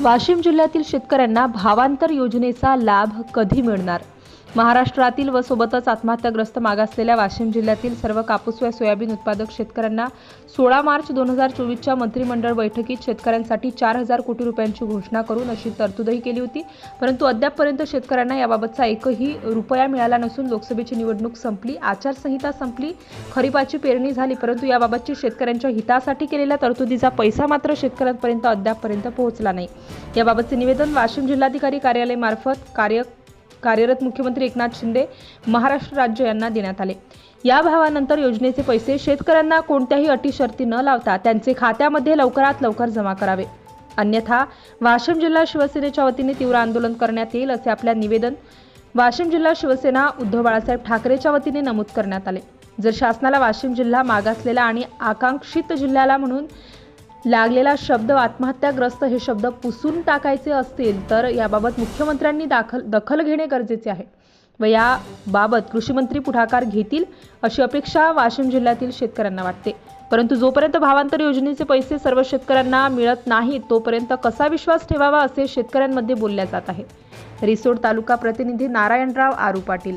वाशिम जिल्ह्यातील शेतकऱ्यांना भावांतर योजनेचा लाभ कधी मिळणार? महाराष्ट्रातील व सोबतच आत्महत्याग्रस्त मागासलेल्या वाशिम जिल्ह्यातील सर्व कापूस व सोयाबीन उत्पादक शेतकऱ्यांना सोळा मार्च दोन हजार चोवीसच्या मंत्रिमंडळ बैठकीत शेतकऱ्यांसाठी चार हजार कोटी रुपयांची घोषणा करून अशी तरतूदही केली होती. परंतु अद्यापपर्यंत शेतकऱ्यांना याबाबतचा एकही रुपया मिळाला नसून लोकसभेची निवडणूक संपली आचारसंहिता संपली खरीपाची पेरणी झाली. परंतु याबाबतची शेतकऱ्यांच्या हितासाठी केलेल्या तरतुदीचा पैसा मात्र शेतकऱ्यांपर्यंत अद्यापपर्यंत पोहोचला नाही. याबाबतचे निवेदन वाशिम जिल्हाधिकारी कार्यालयामार्फत कार्य कार्यरत मुख्यमंत्री एकनाथ शिंदे महाराष्ट्र राज्य यांना देण्यात आले. या भावानंतर योजनेचे पैसे शेतकऱ्यांना कोणत्याही अटी शर्ती न लावता त्यांचे खात्यामध्ये लवकरात लवकर जमा करावे. अन्यथा वाशिम जिल्हा शिवसेनेच्या वतीने तीव्र आंदोलन करण्यात येईल असे आपल्या निवेदन वाशिम जिल्हा शिवसेना उद्धव बाळासाहेब ठाकरेच्या वतीने नमूद करण्यात आले. जर शासनाला वाशिम जिल्हा मागासलेला आणि आकांक्षित जिल्ह्याला म्हणून लागलेला शब्द आत्महत्याग्रस्त हे शब्द पुसून टाकायचे असतील तर याबाबत मुख्यमंत्र्यांनी दाखल दखल घेणे गरजेचे आहे. व याबाबत कृषीमंत्री पुढाकार घेतील अशी अपेक्षा वाशिम जिल्ह्यातील शेतकऱ्यांना वाटते. परंतु जोपर्यंत भावांतर योजनेचे पैसे सर्व शेतकऱ्यांना मिळत नाहीत तोपर्यंत कसा विश्वास ठेवावा असे शेतकऱ्यांमध्ये बोलल्या जात आहे रिसोड तालुका प्रतिनिधी नारायणराव आरू पाटील.